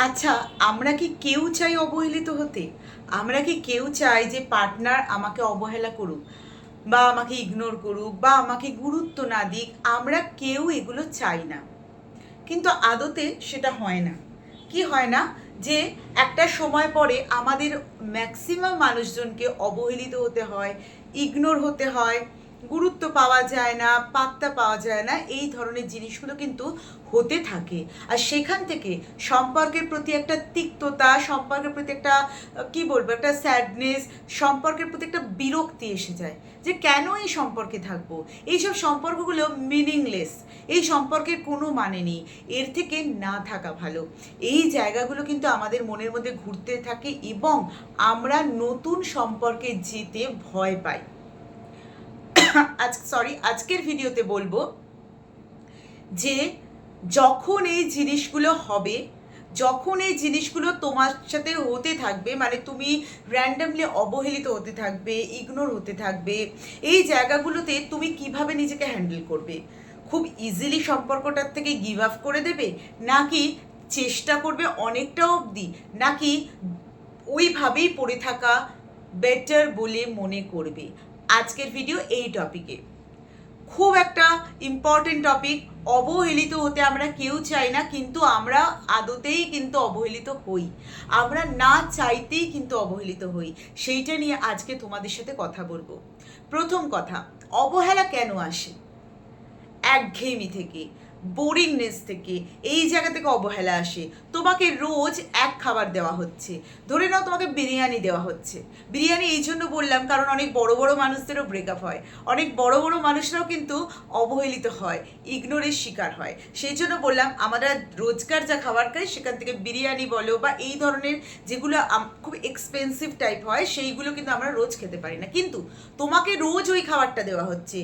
আচ্ছা আমরা কি কেউ চাই অবহেলিত হতে? আমরা কি কেউ চাই যে পার্টনার আমাকে অবহেলা করুক বা আমাকে ইগনোর করুক বা আমাকে গুরুত্ব না দিক? আমরা কেউ এগুলো চাই না। কিন্তু আদতে সেটা হয় না। কি হয় না? যে একটা সময় পরে আমাদের ম্যাক্সিমাম মানুষজনকে অবহেলিত হতে হয় ইগনোর হতে হয় গুরুত্ব পাওয়া যায় না, পাত্তা পাওয়া যায় না, এই ধরনের জিনিসগুলো কিন্তু হতে থাকে। আর সেখান থেকে সম্পর্কের প্রতি একটা তিক্ততা, সম্পর্কের প্রতি একটা কি বলব, একটা স্যাডনেস সম্পর্কের প্রতি একটা বিরক্তি এসে যায় যে কেন এই সম্পর্কে থাকব? এইসব সম্পর্কগুলো মিনিংলেস এই সম্পর্কের কোনো মানে নেই, এর থেকে না থাকা ভালো। এই জায়গাগুলো কিন্তু আমাদের মনের মধ্যে ঘুরতে থাকে এবং আমরা নতুন সম্পর্কে যেতে ভয় পাই। আজ সরি আজকের ভিডিওতে বলব যে যখন এই জিনিসগুলো হবে, যখন এই জিনিসগুলো তোমার সাথে হতে থাকবে মানে তুমি র্যান্ডামলি অবহেলিত হতে থাকবে ইগনোর হতে থাকবে, এই জায়গাগুলোতে তুমি কীভাবে নিজেকে হ্যান্ডেল করবে? খুব ইজিলি সম্পর্কটার থেকে গিভ আপ করে দেবে? নাকি চেষ্টা করবে অনেকটা অবধি? নাকি ওইভাবেই পড়ে থাকা বেটার বলে মনে করবে? আজকের ভিডিও এই টপিকে খুব একটা ইম্পর্টেন্ট টপিক অবহেলিত হতে আমরা কেউ চাই না, কিন্তু আমরা আদতেই কিন্তু অবহেলিত হই। আমরা না চাইতেই কিন্তু অবহেলিত হই। সেইটা নিয়ে আজকে তোমাদের সাথে কথা বলব। প্রথম কথা, অবহেলা কেন আসে? একঘেয়েমি থেকে। বোরিংনেস থেকে, এই জায়গা থেকে অবহেলা আসে। তোমাকে রোজ এক খাবার দেওয়া হচ্ছে। ধরে নাও তোমাকে বিরিয়ানি দেওয়া হচ্ছে। বিরিয়ানি এই জন্য বললাম কারণ অনেক বড় বড় মানুষদেরও ব্রেকআপ হয়। অনেক বড় বড় মানুষরাও কিন্তু অবহেলিত হয় ইগনোরের শিকার হয়। সেই জন্য বললাম, আমরা রোজকার যা খাবার খাই, সেখান থেকে বিরিয়ানি বলো বা এই ধরনের যেগুলো খুব এক্সপেন্সিভ টাইপ হয়, সেইগুলো কিন্তু আমরা রোজ খেতে পারি না। কিন্তু তোমাকে রোজ ওই খাবারটা দেওয়া হচ্ছে।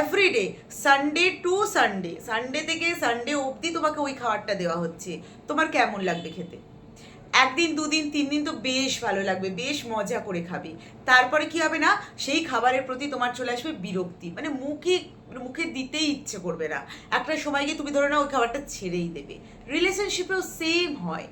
Everyday Sunday to Sunday Sunday থেকে সানডে অবধি তোমাকে ওই খাবারটা দেওয়া হচ্ছে। তোমার কেমন লাগবে খেতে? একদিন, দুদিন তিন দিন তো বেশ ভালো লাগবে, বেশ মজা করে খাবে। তারপরে কি হবে না, সেই খাবারের প্রতি তোমার চলে আসবে বিরক্তি। মানে মুখে মুখে দিতেই ইচ্ছে করবে না। একটা সময় গিয়ে তুমি ধরো না ওই খাবারটা ছেড়েই দেবে। রিলেশনশিপেও সেম হয়।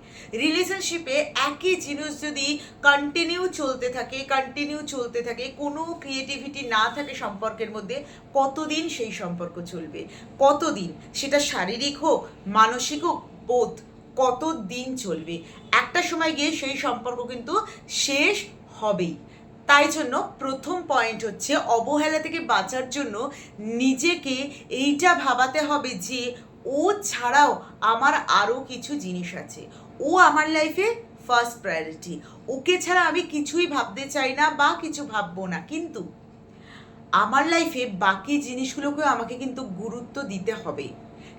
রিলেশনশিপে একই জিনিস যদি কন্টিনিউ চলতে থাকে কন্টিনিউ চলতে থাকে, কোনো ক্রিয়েটিভিটি না থাকে সম্পর্কের মধ্যে, কতদিন সেই সম্পর্ক চলবে? কতদিন? সেটা শারীরিক হোক, মানসিক হোক বোধ কত দিন চলবে? একটা সময় গিয়ে সেই সম্পর্ক কিন্তু শেষ হবেই। তাই জন্য প্রথম পয়েন্ট হচ্ছে অবহেলা থেকে বাঁচার জন্য নিজেকে এইটা ভাবাতে হবে যে, ও ছাড়াও আমার আরও কিছু জিনিস আছে। ও আমার লাইফে ফার্স্ট প্রায়োরিটি ওকে ছাড়া আমি কিছুই ভাবতে চাই না বা কিছু ভাববো না। কিন্তু আমার লাইফে বাকি জিনিসগুলোকেও আমাকে কিন্তু গুরুত্ব দিতে হবে।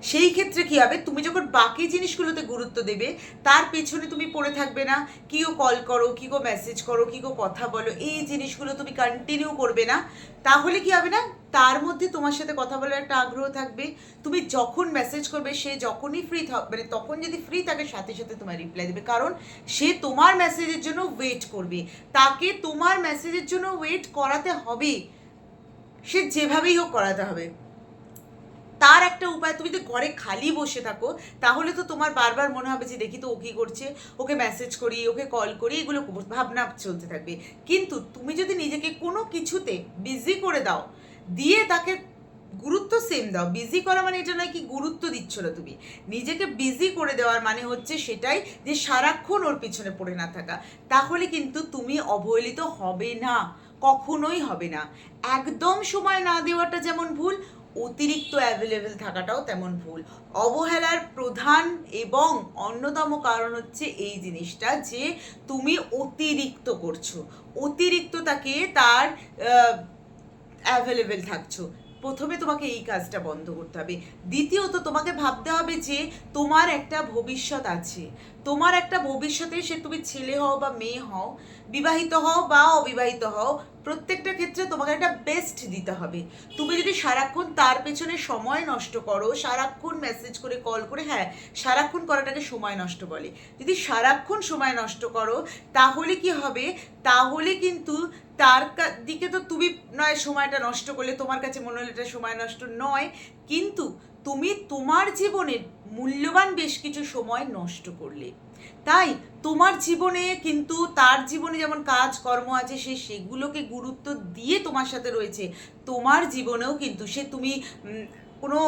সেই ক্ষেত্রে কি হবে? তুমি যখন বাকি জিনিসগুলোতে গুরুত্ব দেবে, তার পেছনে তুমি পড়ে থাকবে না। কি ও কল করো, কি গো মেসেজ করো, কি গো কথা বলো, এই জিনিসগুলো তুমি কন্টিনিউ করবে না। তাহলে কি হবে না? তার মধ্যে তোমার সাথে কথা বলার একটা আগ্রহ থাকবে। তুমি যখন মেসেজ করবে, সে যখনই ফ্রি থাকবে মানে তখন যদি ফ্রি থাকে, সাথে সাথে তোমার রিপ্লাই দেবে। কারণ সে তোমার মেসেজের জন্য ওয়েট করবে। তাকে তোমার মেসেজের জন্য ওয়েট করাতে হবে। সে যেভাবেই হোক করাতে হবে। তার একটা উপায়, তুমি যদি ঘরে খালি বসে থাকো, তাহলে তো তোমার বারবার মনে হবে যে দেখি তো ও কী করছে, ওকে মেসেজ করি, ওকে কল করি, এগুলো ভাবনা চলতে থাকবে। কিন্তু তুমি যদি নিজেকে কোনো কিছুতে বিজি করে দাও, দিয়ে তাকে গুরুত্ব সেম দাও বিজি করা মানে এটা নয় কি গুরুত্ব দিচ্ছ না তুমি। নিজেকে বিজি করে দেওয়ার মানে হচ্ছে সেটাই যে সারাক্ষণ ওর পিছনে পড়ে না থাকা। তাহলে কিন্তু তুমি অবহেলিত হবে না, কখনোই হবে না। একদম সময় না দেওয়াটা যেমন ভুল অতিরিক্ত অ্যাভেলেবেল থাকাটাও তেমন ভুল। অবহেলার প্রধান এবং অন্যতম কারণ হচ্ছে এই জিনিসটা যে তুমি অতিরিক্ত করছ। অতিরিক্ত তাকে তার অ্যাভেলেবেল থাকছো। প্রথমে তোমাকে এই কাজটা বন্ধ করতে হবে। দ্বিতীয়ত তোমাকে ভাবতে হবে যে তোমার একটা ভবিষ্যৎ আছে। তোমার একটা ভবিষ্যতে সে তুমি ছেলে হও বা মেয়ে হও, বিবাহিত হও বা অবিবাহিত হও, প্রত্যেকটা ক্ষেত্রে তোমাকে একটা বেস্ট দিতে হবে। তুমি যদি সারাক্ষণ তার পেছনে সময় নষ্ট করো, সারাক্ষণ মেসেজ করে কল করে হ্যাঁ সারাক্ষণ করাটাকে সময় নষ্ট বলে। যদি সারাক্ষণ সময় নষ্ট করো, তাহলে কি হবে? তাহলে কিন্তু তার দিকে তো তুমি নয়, সময়টা নষ্ট করলে তোমার কাছে মনে হলো এটা সময় নষ্ট নয়, কিন্তু তুমি তোমার জীবনের মূল্যবান বেশ কিছু সময় নষ্ট করলে। তাই তোমার জীবনে কিন্তু তার জীবনে যেমন কাজ, কর্ম আছে, সে সেগুলোকে গুরুত্ব দিয়ে তোমার সাথে রয়েছে, তোমার জীবনেও কিন্তু সে তুমি কোনো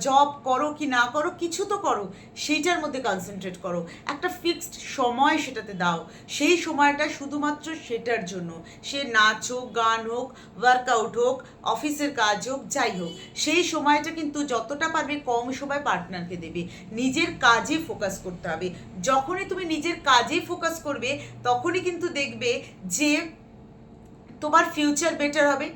জব করো কি না করো, কিছু তো করো, সেইটার মধ্যে কনসেন্ট্রেট করো। একটা ফিক্সড সময় সেটাতে দাও। সেই সময়টা শুধুমাত্র সেটার জন্য। সে নাচ হোক, গান হোক ওয়ার্কআউট হোক অফিসের কাজ হোক, যাই হোক, সেই সময়টা কিন্তু যতটা পারবে কম সময় পার্টনারকে দেবে। নিজের কাজে ফোকাস করতে হবে। যখনই তুমি নিজের কাজে ফোকাস করবে, তখনই কিন্তু দেখবে যে তোমার ফিউচার বেটার হবে।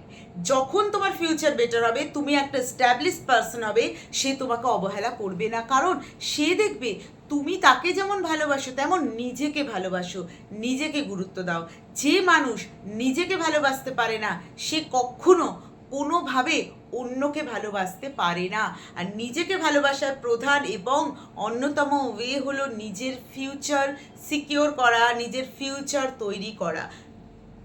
যখন তোমার ফিউচার বেটার হবে, তুমি একটা স্ট্যাবলিশ পার্সন হবে, সে তোমাকে অবহেলা করবে না। কারণ সে দেখবে তুমি তাকে যেমন ভালোবাসো, তেমন নিজেকে ভালোবাসো, নিজেকে গুরুত্ব দাও। যে মানুষ নিজেকে ভালোবাসতে পারে না, সে কখনো কোনোভাবে অন্যকে ভালোবাসতে পারে না। আর নিজেকে ভালোবাসার প্রধান এবং অন্যতম ওয়ে হলো নিজের ফিউচার সিকিওর করা, নিজের ফিউচার তৈরি করা।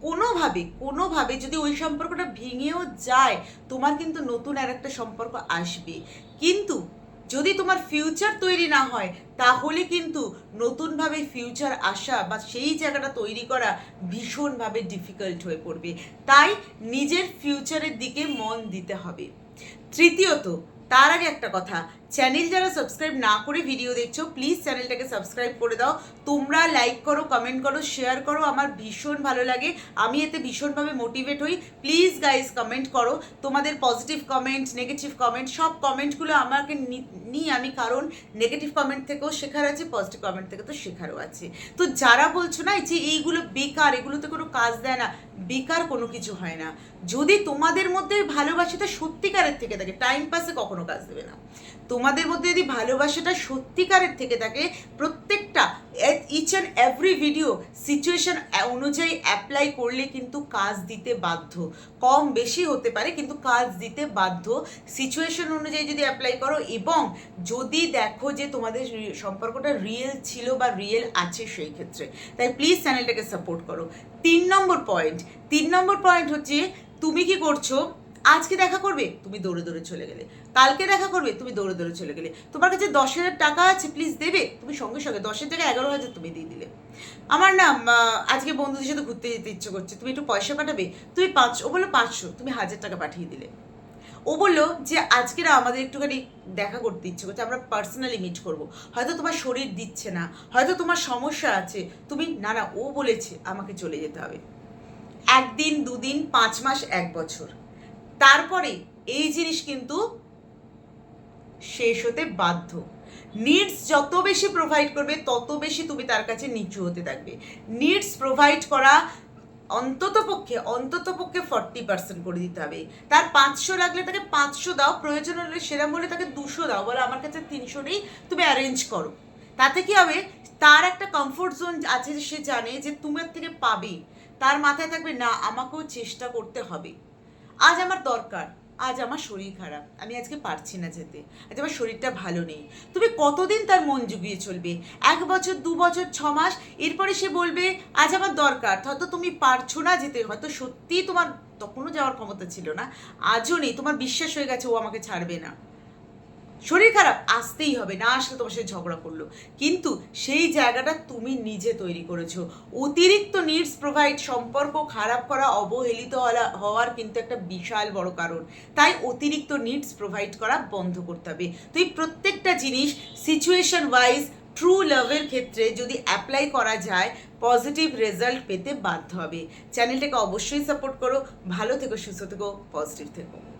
কোনোভাবে কোনোভাবে যদি ওই সম্পর্কটা ভেঙেও যায়, তোমার কিন্তু নতুন আর একটা সম্পর্ক আসবে। কিন্তু যদি তোমার ফিউচার তৈরি না হয়, তাহলে কিন্তু নতুনভাবে ফিউচার আসা বা সেই জায়গাটা তৈরি করা ভীষণভাবে ডিফিকাল্ট হয়ে পড়বে। তাই নিজের ফিউচারের দিকে মন দিতে হবে। তৃতীয়ত, তার আগে একটা কথা চ্যানেল যারা সাবস্ক্রাইব না করে ভিডিও দেখছ প্লিজ চ্যানেলটাকে সাবস্ক্রাইব করে দাও। তোমরা লাইক করো কমেন্ট করো শেয়ার করো, আমার ভীষণ ভালো লাগে। আমি এতে ভীষণভাবে মোটিভেট হই। প্লিজ গাইজ কমেন্ট করো। তোমাদের পজিটিভ কমেন্ট নেগেটিভ কমেন্ট সব কমেন্টগুলো আমাকে নিই আমি, কারণ নেগেটিভ কমেন্ট থেকেও শেখার আছে পজিটিভ কমেন্ট থেকে তো শেখারও আছে। তো যারা বলছো না যে এইগুলো বেকার, এগুলোতে কোনো কাজ দেয় না, বেকার কোনো কিছু হয় না। যদি তোমাদের মধ্যে ভালোবাসাটা সত্যিকারের থেকে থাকে। টাইম পাসে কখনো কাজ দেবে না। তোমাদের মধ্যে যদি ভালোবাসাটা সত্যিকারের থেকে থাকে, প্রত্যেকটা each and every video situation অনুযায়ী অ্যাপ্লাই করলে কিন্তু কাজ দিতে বাধ্য। কম বেশি হতে পারে, কিন্তু কাজ দিতে বাধ্য। সিচুয়েশন অনুযায়ী যদি অ্যাপ্লাই করো এবং যদি দেখো যে তোমাদের সম্পর্কটা রিয়েল ছিল বা রিয়েল আছে সেই ক্ষেত্রে, তাই প্লিজ চ্যানেলটাকে সাপোর্ট করো। তিন নম্বর পয়েন্ট তিন নম্বর পয়েন্ট হচ্ছে, তুমি কি করছ? আজকে দেখা করবে, তুমি দৌড়ে দৌড়ে চলে গেলে। কালকে দেখা করবে, তুমি দৌড়ে দৌড়ে চলে গেলে। তোমার কাছে দশ হাজার টাকা আছে প্লিজ দেবে। তুমি সঙ্গে সঙ্গে দশের জায়গায় এগারো হাজার তুমি দিয়ে দিলে। আমার না আজকে বন্ধুদের সাথে ঘুরতে যেতে ইচ্ছে করছে। তুমি একটু পয়সা পাঠাবে? তুমি পাঁচশো ও বলল পাঁচশো, তুমি হাজার টাকা পাঠিয়ে দিলে। ও বলল যে, আজকে না আমাদের একটুখানি দেখা করতে ইচ্ছে করছে, আমরা পার্সোনালি মিট করব। হয়তো তোমার শরীর দিচ্ছে না, হয়তো তোমার সমস্যা আছে। তুমি, না না, ও বলেছে আমাকে চলে যেতে হবে। একদিন, দুদিন, পাঁচ মাস, এক বছর। তারপরে এই জিনিস কিন্তু শেষ হতে বাধ্য। নিডস যত বেশি প্রোভাইড করবে, তত বেশি তুমি তার কাছে নিচু হতে থাকবে। নিডস প্রোভাইড করা অন্তত পক্ষে অন্তত পক্ষে ফর্টি পার্সেন্ট করে দিতে হবে। তার পাঁচশো লাগলে তাকে পাঁচশো দাও, প্রয়োজন হলে সেরকম হলে তাকে দুশো দাও, বলে আমার কাছে তিনশো নেই, তুমি অ্যারেঞ্জ করো। তাতে কি হবে? তার একটা কমফোর্ট জোন আছে সে জানে যে তোমার থেকে পাবে। তার মাথায় থাকবে, না, আমাকেও চেষ্টা করতে হবে। আজ আমার দরকার, আজ আমার শরীর খারাপ, আমি আজকে পারছি না যেতে, আজ আমার শরীরটা ভালো নেই। তুমি কতদিন তার মন জুগিয়ে চলবে? এক বছর, দু বছর, ছ মাস, এরপরে সে বলবে, আজ আমার দরকার। হয়তো তুমি পারছ না যেতে, হয়তো সত্যিই তোমার তখনও যাওয়ার ক্ষমতা ছিল না, আজও নেই, তোমার বিশ্বাস হয়ে গেছে ও আমাকে ছাড়বে না। শরীর খারাপ, আসতেই হবে। না আসলে তোমার সাথে ঝগড়া করল। কিন্তু সেই জায়গাটা তুমি নিজে তৈরি করেছ। অতিরিক্ত নিডস প্রোভাইড সম্পর্ক খারাপ করা, অবহেলিত হওয়ার কিন্তু একটা বিশাল বড় কারণ। তাই অতিরিক্ত নিডস প্রোভাইড করা বন্ধ করতে হবে। তুই প্রত্যেকটা জিনিস সিচুয়েশন ওয়াইজ ট্রু লাভের ক্ষেত্রে যদি অ্যাপ্লাই করা যায় পজিটিভ রেজাল্ট পেতে বাধ্য হবে। চ্যানেলটাকে অবশ্যই সাপোর্ট করো। ভালো থেকো, সুস্থ থেকো পজিটিভ থেকো।